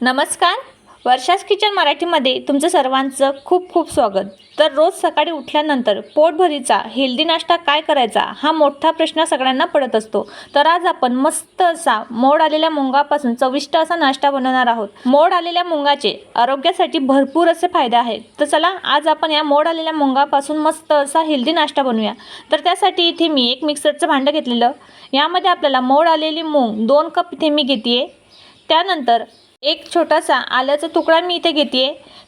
नमस्कार. वर्षास किचन मराठीमध्ये तुमचं सर्वांचं खूप खूप स्वागत. तर रोज सकाळी उठल्यानंतर पोटभरीचा हेल्दी नाश्ता काय करायचा हा मोठा प्रश्न सगळ्यांना पडत असतो. तर आज आपण मस्त असा मोड आलेल्या मुंगापासून चविष्ट असा नाश्ता बनवणार आहोत. मोड आलेल्या मुंगाचे आरोग्यासाठी भरपूर असे फायदे आहेत. तर चला आज आपण या मोड आलेल्या मुंगापासून मस्त असा हेल्दी नाश्ता बनवूया. तर त्यासाठी इथे मी एक मिक्सरचं भांडं घेतलेलं. यामध्ये आपल्याला मोड आलेली मूग दोन कप इथे मी घेते त्यानंतर एक छोटासा आल्याचा तुकडा मी इथे घेते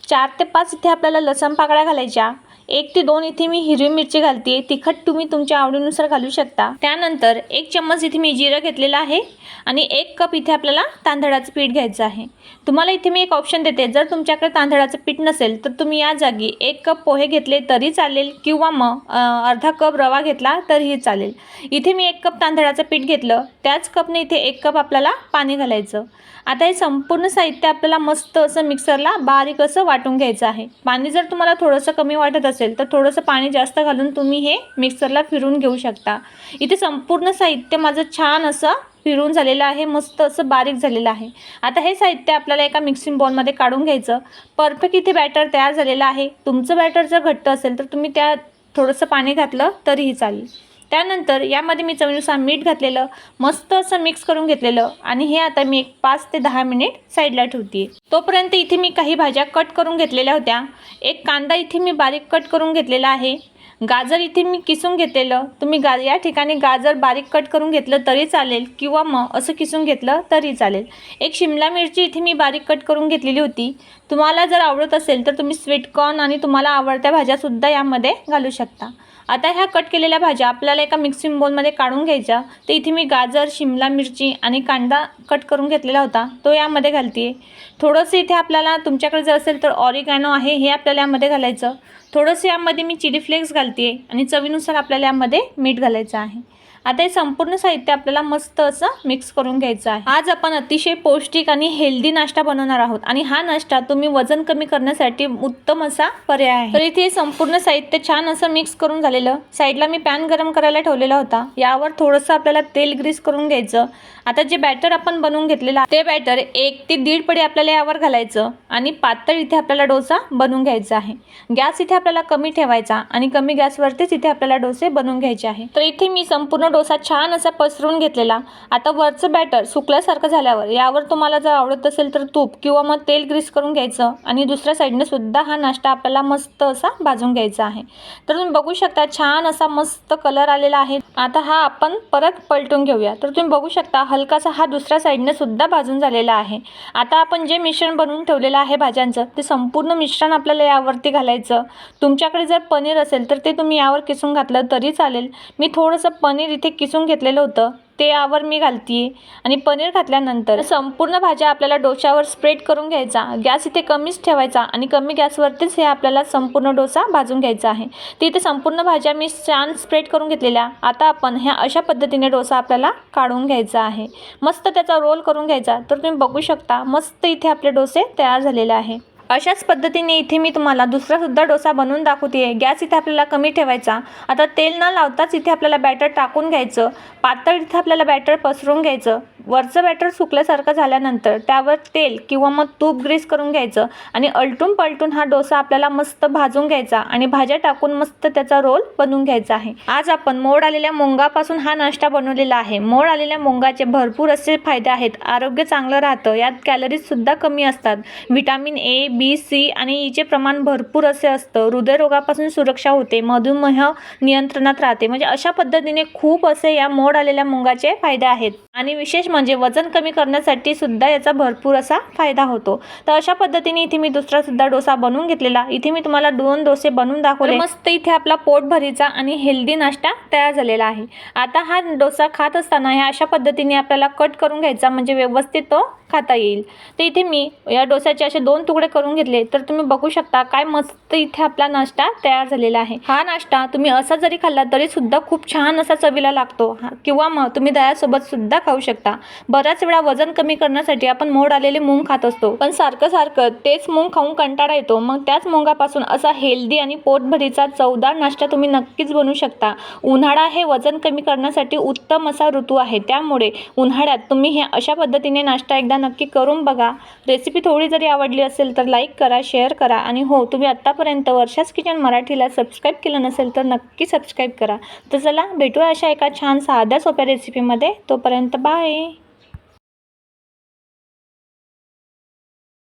चार ते पाच इथे आपल्याला लसण पाकळ्या घालायच्या. एक ते दोन इथे मी हिरवी मिरची घालते. तिखट तुम्ही तुमच्या आवडीनुसार घालू शकता. त्यानंतर एक चम्मच इथे मी जिरं घेतलेलं आहे आणि एक कप इथे आपल्याला तांदळाचं पीठ घ्यायचं आहे. तुम्हाला इथे मी एक ऑप्शन देते. जर तुमच्याकडे तांदळाचं पीठ नसेल तर तुम्ही या जागी एक कप पोहे घेतले तरी चालेल किंवा मग अर्धा कप रवा घेतला तरीही चालेल. इथे मी एक कप तांदळाचं पीठ घेतलं. त्याच कपने इथे एक कप आपल्याला पाणी घालायचं. आता हे संपूर्ण साहित्य आपल्याला मस्त असं मिक्सरला बारीक असं वाटून घ्यायचं आहे. पाणी जर तुम्हाला थोडंसं कमी वाटत असेल असेल तर थोडंसं पाणी जास्त घालून तुम्ही हे मिक्सरला फिरून घेऊ शकता. इथे संपूर्ण साहित्य माझं छान असं फिरून झालेलं आहे मस्त असं बारीक झालेलं आहे. आता हे साहित्य आपल्याला एका मिक्सिंग बॉलमध्ये काढून घ्यायचं. परफेक्ट इथे बॅटर तयार झालेलं आहे. तुमचं बॅटर जर घट्ट असेल तर तुम्ही त्या थोडंसं पाणी घातलं तरीही चालेल. त्यानंतर यामध्ये मी चवीनुसार मीठ घातलेलं मस्त असं मिक्स करून घेतलेलं आणि हे आता मी एक पाच ते दहा मिनिट साईडला ठेवते तोपर्यंत इथे मी काही भाज्या कट करून घेतलेल्या होत्या. एक कांदा इथे मी बारीक कट करून घेतलेला आहे. गाजर इथे मी किसून घेतलेलं. तुम्ही गा या ठिकाणी गाजर बारीक कट करून घेतलं तरी चालेल किंवा मग असं किसून घेतलं तरी चालेल. एक शिमला मिरची इथे मी बारीक कट करून घेतलेली होती. तुम्हाला जर आवडत असेल तर तुम्ही स्वीटकॉर्न आणि तुम्हाला आवडत्या भाज्यासुद्धा यामध्ये घालू शकता. आता ह्या कट केलेल्या भाज्या आपल्याला एका मिक्सिंग बोलमध्ये काढून घ्यायच्या. तर इथे मी गाजर शिमला मिरची आणि कांदा कट करून घेतलेला होता. तो यामध्ये घालते थोडंसं इथे आपल्याला तुमच्याकडे जर असेल तर ऑरिगॅनो आहे हे आपल्याला यामध्ये घालायचं. थोडंसं यामध्ये मी चिली फ्लेक्स घालते आणि चवीनुसार आपल्याला यामध्ये मीठ घालायचं आहे. आता हे संपूर्ण साहित्य आपल्याला मस्त असं मिक्स करून घ्यायचं आहे. आज आपण अतिशय पौष्टिक आणि हेल्दी नाश्ता बनवणार आहोत आणि हा नाश्ता तुम्ही वजन कमी करण्यासाठी उत्तम असा पर्याय आहे. तर इथे संपूर्ण साहित्य छान असं मिक्स करून झालेलं. साईडला मी पॅन गरम करायला ठेवलेला होता. यावर थोडंसं आपल्याला तेल ग्रीस करून घ्यायचं. आता जे बॅटर आपण बनवून घेतलेलं ते बॅटर एक ते दीड पडी आपल्याला यावर घालायचं आणि पातळ इथे आपल्याला डोसा बनवून घ्यायचा आहे. गॅस इथे आपल्याला कमी ठेवायचा आणि कमी गॅसवरतीच इथे आपल्याला डोसे बनवून घ्यायचे आहे. तर इथे मी संपूर्ण डोसा छान असा पसरून घेतलेला. आता वरचं बॅटर सुकल्यासारखं झाल्यावर यावर तुम्हाला जर आवडत असेल तर तूप किंवा मग तेल ग्रीस करून घ्यायचं आणि दुसऱ्या साईडने सुद्धा हा नाश्ता आपल्याला मस्त असा भाजून घ्यायचा आहे. तर तुम्ही बघू शकता छान असा मस्त कलर आलेला आहे. आता हा आपण परत पलटून घेऊया. तर तुम्ही बघू शकता हलकासा हा दुसऱ्या साईडने सुद्धा भाजून झालेला आहे. आता आपण जे मिश्रण बनवून ठेवलेलं आहे भाज्यांचं ते संपूर्ण मिश्रण आपल्याला यावरती घालायचं. तुमच्याकडे जर पनीर असेल तर ते तुम्ही यावर किसून घातलं तरी चालेल. मी थोडंसं पनीर इथे किसून घेतलेलं होतं. ते यावर मी घालते आणि पनीर घातल्यानंतर संपूर्ण भाज्या आपल्याला डोश्यावर स्प्रेड करून घ्यायचा. गॅस इथे कमीच ठेवायचा आणि कमी गॅसवरतीच हे आपल्याला संपूर्ण डोसा भाजून घ्यायचा आहे. ते इथे संपूर्ण भाज्या मी छान स्प्रेड करून घेतलेल्या. आता आपण ह्या अशा पद्धतीने डोसा आपल्याला काढून घ्यायचा आहे. मस्त त्याचा रोल करून घ्यायचा. तर तुम्ही बघू शकता मस्त इथे आपले डोसे तयार झालेले आहे. अशाच पद्धतीने इथे मी तुम्हाला दुसरासुद्धा डोसा बनवून दाखवते गॅस इथे आपल्याला कमी ठेवायचा. आता तेल न लावताच इथे आपल्याला बॅटर टाकून घ्यायचं. पातळ इथे आपल्याला बॅटर पसरून घ्यायचं. वरचं बॅटर सुकल्यासारखं झाल्यानंतर त्यावर तेल किंवा मग तूप ग्रीस करून घ्यायचं आणि अलटून पलटून हा डोसा आपल्याला मस्त भाजून घ्यायचा आणि भाज्या टाकून मस्त त्याचा रोल बनवून घ्यायचा आहे. आज आपण मोड आलेल्या मुंगापासून हा नाश्ता बनवलेला आहे. मोड आलेल्या मुंगाचे भरपूर असे फायदे आहेत. आरोग्य चांगलं राहतं. यात कॅलरीज सुद्धा कमी असतात. व्हिटॅमिन ए बी सी आणि e ईचे प्रमाण भरपूर असे असतं. हृदयरोगापासून सुरक्षा होते. मधुमेह नियंत्रणात राहते. म्हणजे अशा पद्धतीने खूप असे या मोड आलेल्या मुंगाचे फायदे आहेत. आणि विशेष म्हणजे वजन कमी करण्यासाठी सुद्धा याचा भरपूर असा फायदा होतो. तर अशा पद्धतीने इथे मी दुसरा सुद्धा डोसा बनवून घेतलेला. इथे मी तुम्हाला दोन डोसे बनवून दाखवले. मस्त इथे आपला पोटभरीचा आणि हेल्दी नाश्ता तयार झालेला आहे. आता हा डोसा खात असताना ह्या अशा पद्धतीने आपल्याला कट करून घ्यायचा म्हणजे व्यवस्थित तो खाता येईल. तर इथे मी या डोस्याचे असे दोन तुकडे करून घेतले. तर तुम्ही बघू शकता काय मस्त इथे आपला नाश्ता तयार झालेला आहे. हा नाश्ता तुम्ही असा जरी खाल्ला तरी सुद्धा खूप छान असा चवीला लागतो. हा- किंवा मग तुम्ही दह्यासोबत सुद्धा खाऊ शकता. बऱ्याच वेळा वजन कमी करण्यासाठी आपण मोड आलेले मूग खात असतो. पण सारखं सारखं तेच मूग खाऊन कंटाळा येतो. मग त्याच मुंगापासून असा हेल्दी आणि पोटभरीचा चवदार नाश्ता तुम्ही नक्कीच बनवू शकता. उन्हाळा हे वजन कमी करण्यासाठी उत्तम असा ऋतू आहे. त्यामुळे उन्हाळ्यात तुम्ही हे अशा पद्धतीने नाश्ता एकदा नक्की करून बघा. रेसिपी थोडी जरी आवडली असेल तर लाईक करा शेअर करा आणि हो तुम्ही आत्तापर्यंत वर्षाच किचन मराठीला सबस्क्राईब केलं नसेल तर नक्की सबस्क्राईब करा. तर चला भेटूया अशा एका छान साध्या सोप्या रेसिपीमध्ये तोपर्यंत बाय